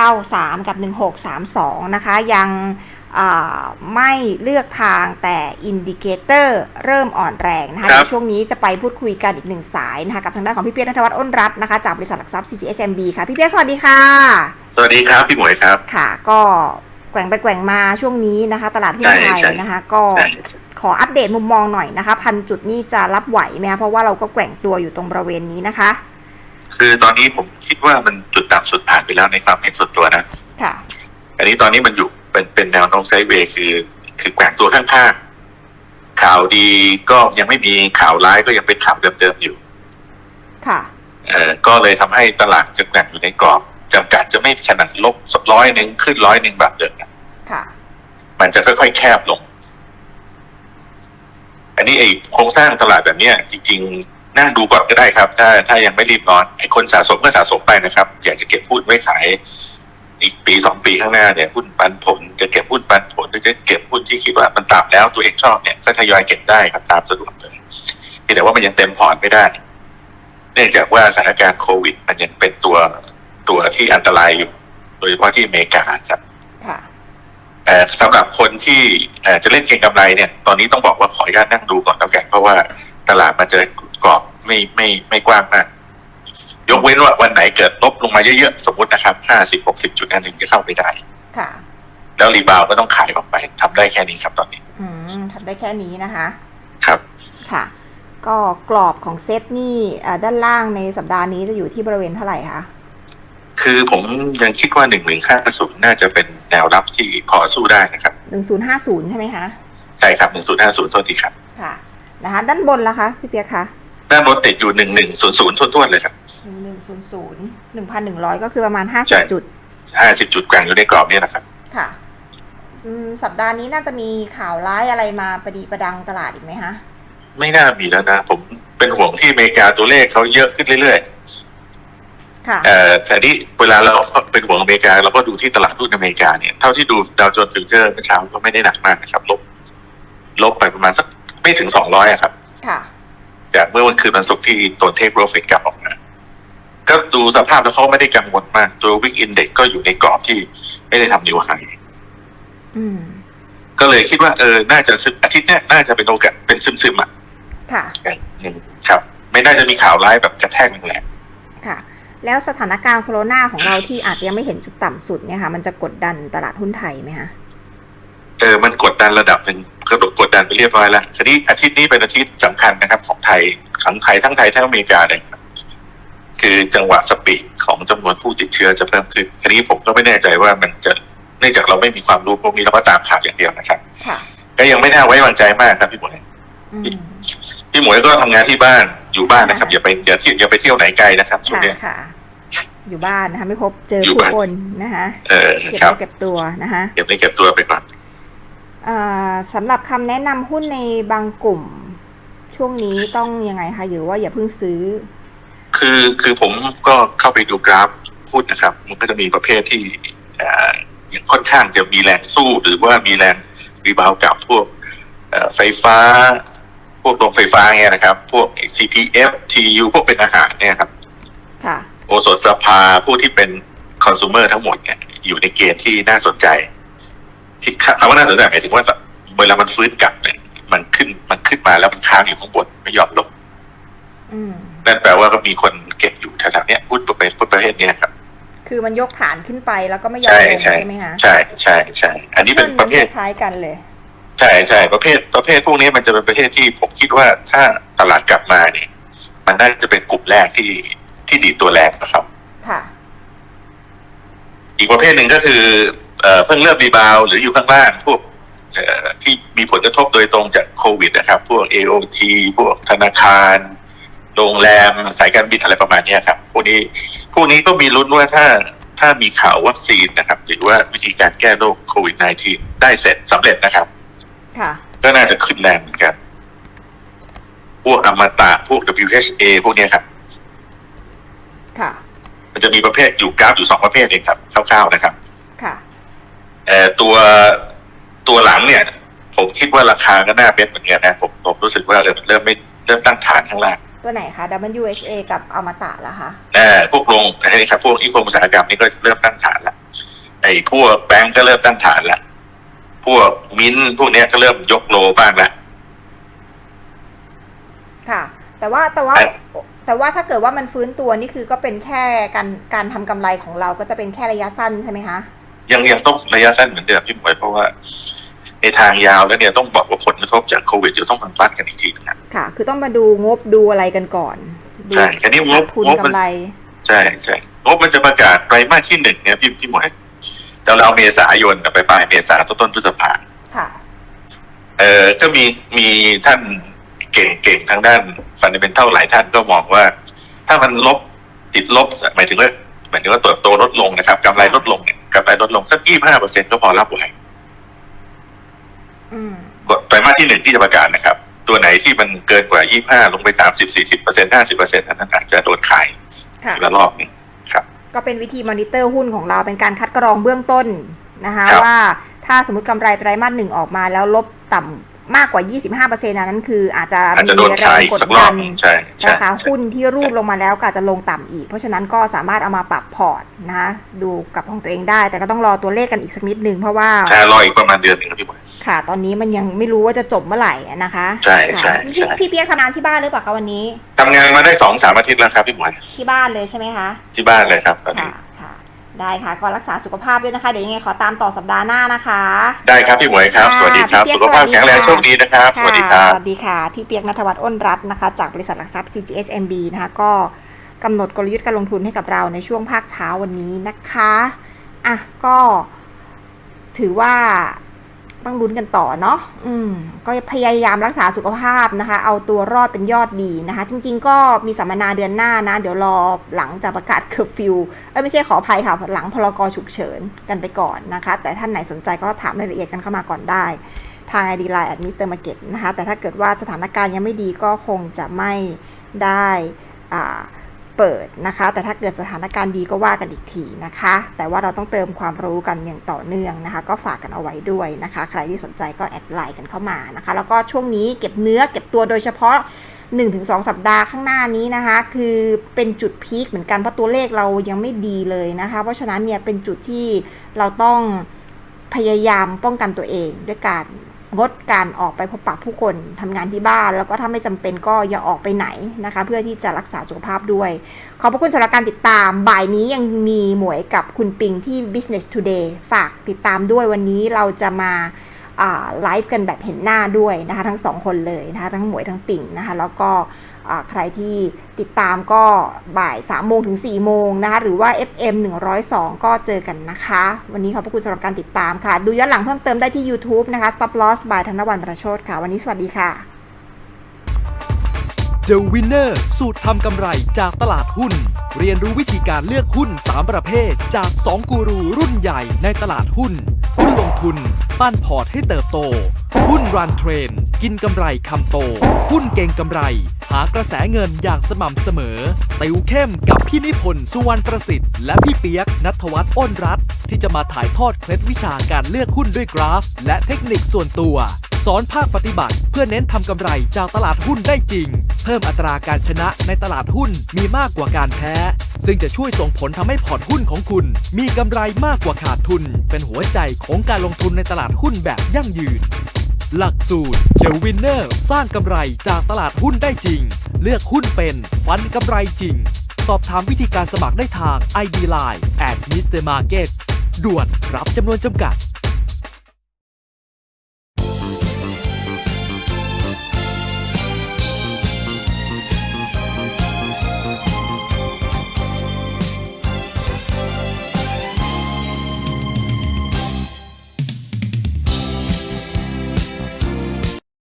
93 กับ 1632 นะคะ ยังอ่าไม่เลือกทางแต่อินดิเคเตอร์เริ่มอ่อนแรงนะคะครับในช่วงนี้จะไปพูดคุยกันอีกหนึ่งสายนะคะกับทางด้านของพี่เปียกนัทวัฒน์อ้นรัตน์นะคะจากบริษัทหลักทรัพย์ CCSMB ค่ะพี่เปียกสวัสดีค่ะ สวัสดีครับพี่หมวยครับค่ะ ก็แกว่งไปแกว่งมาช่วงนี้นะคะ ตลาดหุ้นไทยใช่ใช่นะคะ ก็ใช่ขออัปเดตมุมมองหน่อยนะคะ พันจุดนี้จะรับไหวไหมคะเพราะว่าเราก็แกว่งตัวอยู่ตรงบริเวณนี้นะคะ คือตอนนี้ผมคิดว่ามันจุดต่ำสุดผ่านไปแล้วในความเห็นส่วนตัวนะค่ะ อันนี้ตอนนี้มันอยู่เป็นเป็นแนวโน้มไซด์เวย์คือ คือแกว่งตัวข้างๆข่าวดีก็ยังไม่มีข่าวร้ายก็ยังเป็นข่าวเดิมๆอยู่ ค่ะ เอ่อก็เลยทำให้ตลาดจะแกว่งอยู่ในกรอบจำกัดจะไม่ขนาดลบร้อยหนึ่งขึ้นร้อยหนึ่งแบบเดิมนะค่ะ มันจะค่อยๆแคบลง อันนี้ไอ้โครงสร้างตลาดแบบเนี้ยจริง ๆ นั่งดูก่อนก็ได้ครับ ถ้าถ้ายังไม่รีบร้อนไอ้คนสะสมก็สะสมไปนะครับ อยากจะเก็บหุ้นไว้ขาย อีกปีสองปีข้างหน้าเนี่ยหุ้นปันผลจะเก็บหุ้นปันผลหรือจะเก็บหุ้นที่คิดว่ามันต่ำแล้วตัวเองชอบเนี่ยก็ทยอยเก็บได้ครับตามสะดวกเลยเพียงแต่ว่ามันยังเต็มพอร์ตไม่ได้ เนื่องจากว่าสถานการณ์โควิด มันยังเป็นตัวตัวที่อันตรายอยู่ โดยเฉพาะที่อเมริกาครับค่ะเอ่อสำหรับคนที่เอ่อจะเล่นเก็งกำไรเนี่ย ตอนนี้ต้องบอกว่าขออนุญาตนั่งดูก่อนแล้วกันเพราะว่าตลาดมันจะ กรอบไม่ไม่ไม่กว้างมากยกเว้นว่าวันไหนเกิดลบลงมาเยอะๆ สมมตินะครับห้าสิบหกสิบจุดอันหนึ่งจะเข้าไปได้ ค่ะ แล้วรีบาวด์ก็ต้องขายออกไปทำได้แค่นี้ครับตอนนี้ อืมทำได้แค่นี้นะคะ ครับ ค่ะ ก็กรอบของเซตนี่อ่าด้านล่างในสัปดาห์นี้จะอยู่ที่บริเวณเท่าไหร่คะ คือผมยังคิดว่าหนึ่งหนึ่งห้าศูนย์น่าจะเป็นแนวรับที่พอสู้ได้นะครับหนึ่งศูนย์ห้าศูนย์ใช่ไหมคะ ใช่ครับหนึ่งศูนย์ห้าศูนย์โทษทีครับ ค่ะ นะคะ ด้านบนล่ะคะ พี่เปียกคะ ด้านบนติดอยู่หนึ่งหนึ่งศูนย์ศูนย์ท้วนๆเลยครับหนึ่งหนึ่งศูนย์ศูนย์หนึ่งพันหนึ่งร้อยก็คือประมาณห้าใช่สิบจุดห้าสิบจุดแกว่งอยู่ในกรอบเนี่ยนะครับ ค่ะ อืม สัปดาห์นี้น่าจะมีข่าวร้ายอะไรมาประดีประดังตลาดอีกไหมคะไม่น่ามีแล้วนะ ผมเป็นห่วงที่อเมริกาตัวเลขเขาเยอะขึ้นเรื่อยค่ะๆเอ่อแต่ที่เวลาเราเป็นห่วงอเมริกาเราก็ดูที่ตลาดหุ้นอเมริกาเนี่ยเท่าที่ดูดาวโจนส์ฟิวเจอร์เมื่อเช้าก็ไม่ได้หนักมากนะครับ ลบ ลบไปประมาณสักไม่ถึงสองร้อยครับค่ะจาก เมื่อวันคืนวันศุกร์ที่ตัวเทคโปรฟิตกลับออกมาก็ดูสภาพแล้วเขาไม่ได้กังวลมาก ตัววิกอินเด็กก็อยู่ในกรอบที่ไม่ได้ทำนิวไฮอืมก็เลยคิดว่าเออ น่าจะซึมอาทิตย์เนี้ยน่าจะเป็นโอกาสเป็นซึมๆอะ ค่ะอืมครับ ไม่น่าจะมีข่าวร้ายแบบกระแทกแรงค่ะ แล้วสถานการณ์โคโรนาของเราที่อาจจะยังไม่เห็นจุดต่ำสุดเนี่ยค่ะ มันจะกดดันตลาดหุ้นไทยไหมคะๆ เออมันกดดันระดับหนึ่งกระโดดกดดันไปเรียบร้อยแล้วทีนี้อาทิตย์นี้เป็นอาทิตย์สำคัญนะครับ ของไทยของไทยทั้งไทยทั้งอเมริกาเลยครับคือจังหวะสปีดของจำนวนผู้ติดเชื้อจะเพิ่มขึ้นทีนี้ผมก็ไม่แน่ใจว่ามันจะเนื่องจากเราไม่มีความรู้พวกนี้เราก็ตามข่าวอย่างเดียวนะครับค่ะก็ยังไม่น่าไว้วางใจมากครับพี่หมวยอืมพี่หมวยก็ทำงานที่บ้านอยู่บ้านนะครับ อย่าไปอย่าเที่ยวอย่าไปเที่ยวไหนไกลนะครับช่วงค่ะเนี้ยค่ะอยู่บ้านนะคะไม่พบเจออยู่ผู้บ้านคนนะคะเออเก็บครับตัวเก็บตัวนะคะเก็บในเก็บตัวไปก่อนอ่า สำหรับคำแนะนำหุ้นในบางกลุ่ม ช่วงนี้ต้องยังไงคะหรือว่าอย่าเพิ่งซื้อ คือคือผมก็เข้าไปดูกราฟหุ้นนะครับ มันก็จะมีประเภทที่เอ่อยังค่อนข้างจะมีแรงสู้ หรือว่ามีแรงรีบาวด์กับพวกเอ่อไฟฟ้า พวกโรงไฟฟ้าเงี้ยนะครับ พวก CPF TU พวกเป็นอาหารเนี่ยครับค่ะโอสถสภาผู้ที่เป็นคอน sumer ทั้งหมดเนี่ยอยู่ในเกณฑ์ที่น่าสนใจ ที่คำว่าน่าสนใจหมายถึงว่าเวลามันฟื้นกลับเนี่ยมันขึ้นมันขึ้นมาแล้วมันค้างอยู่ข้างบนไม่ยอมลงอืมนั่นแปลว่าก็มีคนเก็บอยู่แถวๆเนี้ยหุ้นประเภทหุ้นประเภทเนี้ยครับคือมันยกฐานขึ้นไปแล้วก็ไม่ยอมใช่ลงใช่ใช่ไหมคะใช่ใช่ใช่อันนี้เป็นประเภทคล้ายๆกันเลย ใช่ใช่ประเภทประเภทพวกนี้มันจะเป็นประเภทที่ผมคิดว่าถ้าตลาดกลับมาเนี่ย มันน่าจะเป็นกลุ่มแรกที่ที่ดีดตัวแรงนะครับ ค่ะ อีกประเภทหนึ่งก็คือ เอ่อเพิ่งเริ่มรีบาวด์หรืออยู่ข้างล่างพวกเอ่อที่มีผลกระทบโดยตรงจากโควิดนะครับ พวก AOT พวกธนาคาร โรงแรม สายการบินอะไรประมาณเนี้ยครับ พวกนี้ พวกนี้ก็มีลุ้นว่าถ้าถ้ามีข่าววัคซีนนะครับ หรือว่าวิธีการแก้โรคโควิด -19 ได้เสร็จสำเร็จนะครับค่ะก็น่าจะขึ้นแรงเหมือนกัน พวกอมตะ พวก WHA พวกเนี้ยครับ ค่ะ มันจะมีประเภทอยู่กราฟอยู่สองประเภทเองครับคร่าวๆนะครับค่ะ เอ่อตัวตัวหลังเนี่ย ผมคิดว่าราคาก็น่าเป็นเหมือนกันนะผมผมรู้สึกว่าเออมันเริ่มไม่เริ่มตั้งฐานข้างล่างตัวไหนคะ WHA กับอมตะเหรอคะนะพวกโรงอะไรนี่ครับพวกอีโคมอุตสาหกรรมนี่ก็เริ่มตั้งฐานแล้วไอ้พวกแบงก์ก็เริ่มตั้งฐานละพวกมิ้นท์พวกเนี้ยก็เริ่มยกโลบ้างละค่ะ แต่ว่าแต่ว่าแต่แต่ว่าถ้าเกิดว่ามันฟื้นตัวนี่คือก็เป็นแค่การการทำกำไรของเราก็จะเป็นแค่ระยะสั้นใช่ไหมคะ ยังยังต้องระยะสั้นเหมือนเดิมพี่หมวยเพราะว่าในทางยาวแล้วเนี่ยต้องบอกว่าผลกระทบจากโควิดจะต้องมันวัดกันอีกทีนะค่ะ คือต้องมาดูงบดูอะไรกันก่อนดูใช่แค่นี้งขาบดทุนงบมันกำไร ใช่ใช่งบมันจะประกาศไตรมาสที่หนึ่งเนี่ยพี่พี่หมวยแต่เราเอาเมษายนไปปลายเมษาต้นต้นพฤษภาค่ะ เออก็มีมีท่านเก่งเก่งทางด้านฟันเดเมนทัลหลายท่านก็มองว่า ถ้ามันลบติดลบหมายถึงว่าหมายถึงว่าเติบโตลดลงนะครับกำไรลดลงเนี่ย กำไรลดลงสักยี่ห้าเปอร์เซ็นก็พอรับไหวอืมไตรมาสที่หนึ่งที่จะประกาศนะครับ ตัวไหนที่มันเกินกว่ายี่ห้าลงไปสามสิบสี่สิบเปอร์เซ็นห้าสิบเปอร์เซ็นต์นั้นอาจจะโดนขายค่ะทีละรอบหนึงครับ ก็เป็นวิธีมอนิเตอร์หุ้นของเราเป็นการคัดกรองเบื้องต้นนะคะครับว่าถ้าสมมติกำไรไตรมาสหนึ่งออกมาแล้วลบต่ำ มากกว่า 25%นั้นคืออาจจะอาจจะมีโดนแรขายงอีกกดสักรอดับนหนึ่งใช่ใช่ราคาใช่หุ้นที่รูดลงมาแล้วก็อาจจะลงต่ำอีก เพราะฉะนั้นก็สามารถเอามาปรับพอร์ตนะคะดูกับของตัวเองได้ แต่ก็ต้องรอตัวเลขกันอีกสักนิดนึงเพราะว่าใช่รออีกประมาณเดือนหนึ่งครับพี่หมวยค่ะ ตอนนี้มันยังไม่รู้ว่าจะจบเมื่อไหร่นะคะใช่ใช่ค่ะใช่พี่พี่เปียกทำงานที่บ้านหรือเปล่าคะวันนี้ทำงานมาได้สองสามอาทิตย์แล้วครับพี่หมวยที่บ้านเลยใช่ไหมคะที่บ้านเลยครับตอนนี้ค่ะค่ะ ได้ค่ะ ก็รักษาสุขภาพด้วยนะคะ เดี๋ยวยังไงขอตามต่อสัปดาห์หน้านะคะ ได้ครับพี่หมวยครับค่ะสวัสดีครับพี่สุเปี๊ขยกภาพสวัสดีแข็งแรงค่ะโชคดีนะครับ สวัสดีครับ สวัสดีค่ะ พี่เปียกนัทวัฒน์อ้นรัตน์นะคะ จากบริษัทหลักทรัพย์ CGS MB นะคะ ก็กำหนดกลยุทธ์การลงทุนให้กับเราในช่วงภาคเช้าวันนี้นะคะ อะ ก็ถือว่า ต้องลุ้นกันต่อเนาะอืมก็พยายามรักษาสุขภาพนะคะ เอาตัวรอดเป็นยอดดีนะคะ จริง ๆ ก็มีสัมมนาเดือนหน้านะ เดี๋ยวรอหลังจากประกาศเคอร์ฟิวเอ้ยไม่ใช่ขออภัยค่ะ หลังพรกฉุกเฉินกันไปก่อนนะคะ แต่ท่านไหนสนใจก็ถามรายละเอียดกันเข้ามาก่อนได้ ทาง ID Line at Mr. Market นะคะ แต่ถ้าเกิดว่าสถานการณ์ยังไม่ดีก็คงจะไม่ได้อ่า เปิดนะคะ แต่ถ้าเกิดสถานการณ์ดีก็ว่ากันอีกทีนะคะ แต่ว่าเราต้องเติมความรู้กันอย่างต่อเนื่องนะคะ ก็ฝากกันเอาไว้ด้วยนะคะ ใครที่สนใจก็แอดไลน์กันเข้ามานะคะ แล้วก็ช่วงนี้เก็บเนื้อเก็บตัวโดยเฉพาะ 1-2 สัปดาห์ข้างหน้านี้นะคะ คือเป็นจุดพีคเหมือนกันเพราะตัวเลขเรายังไม่ดีเลยนะคะ เพราะฉะนั้นเนี่ยเป็นจุดที่เราต้องพยายามป้องกันตัวเองด้วยการ งดการออกไปพบปะผู้คนทำงานที่บ้าน แล้วก็ถ้าไม่จำเป็นก็อย่าออกไปไหนนะคะ เพื่อที่จะรักษาสุขภาพด้วย ขอบพระคุณสำหรับการติดตาม บ่ายนี้ยังมีหมวยกับคุณปิงที่ Business Today ฝากติดตามด้วยวันนี้เราจะมา ไลฟ์กันแบบเห็นหน้าด้วยนะคะทั้งสองคนเลยนะคะทั้งหมวยทั้งปิงนะคะแล้วก็ใครที่ติดตามก็บ่าย3โมงถึง4โมงนะคะหรือว่า FM 102 ก็เจอกันนะคะ วันนี้ขอบพระคุณสำหรับการติดตามค่ะ ดูย้อนหลังเพิ่มเติมได้ที่ YouTube นะคะ Stop Loss by ธนวันประโชดค่ะ วันนี้สวัสดีค่ะ The Winner สูตรทำกำไรจากตลาดหุ้น เรียนรู้วิธีการเลือกหุ้น 3 ประเภท จาก 2 กูรูรุ่นใหญ่ในตลาดหุ้น หุ้นลงทุน ปั้นพอร์ตให้เติบโต หุ้นรันเทรน กินกำไรคำโต หุ้นเก่งกำไร หากระแสเงินอย่างสม่ำเสมอ ติวเข้มกับพี่นิพนธ์สุวรรณประสิทธิ์ และพี่เปียกนัทวัฒน์อ้นรัตที่จะมาถ่ายทอดเคล็ดวิชาการเลือกหุ้นด้วยกราฟ และเทคนิคส่วนตัว สอนภาคปฏิบัติเพื่อเน้นทำกำไรจากตลาดหุ้นได้จริง เพิ่มอัตราการชนะในตลาดหุ้นมีมากกว่าการแพ้ ซึ่งจะช่วยส่งผลทำให้พอร์ตหุ้นของคุณ มีกำไรมากกว่าขาดทุน เป็นหัวใจของการลงทุนในตลาดหุ้นแบบยั่งยืน หลักสูตร The Winner สร้างกำไรจากตลาดหุ้นได้จริง เลือกหุ้นเป็นฟันกำไรจริง สอบถามวิธีการสมัครได้ทาง ID Line at Mr. Markets ด่วนรับจำนวนจำกัด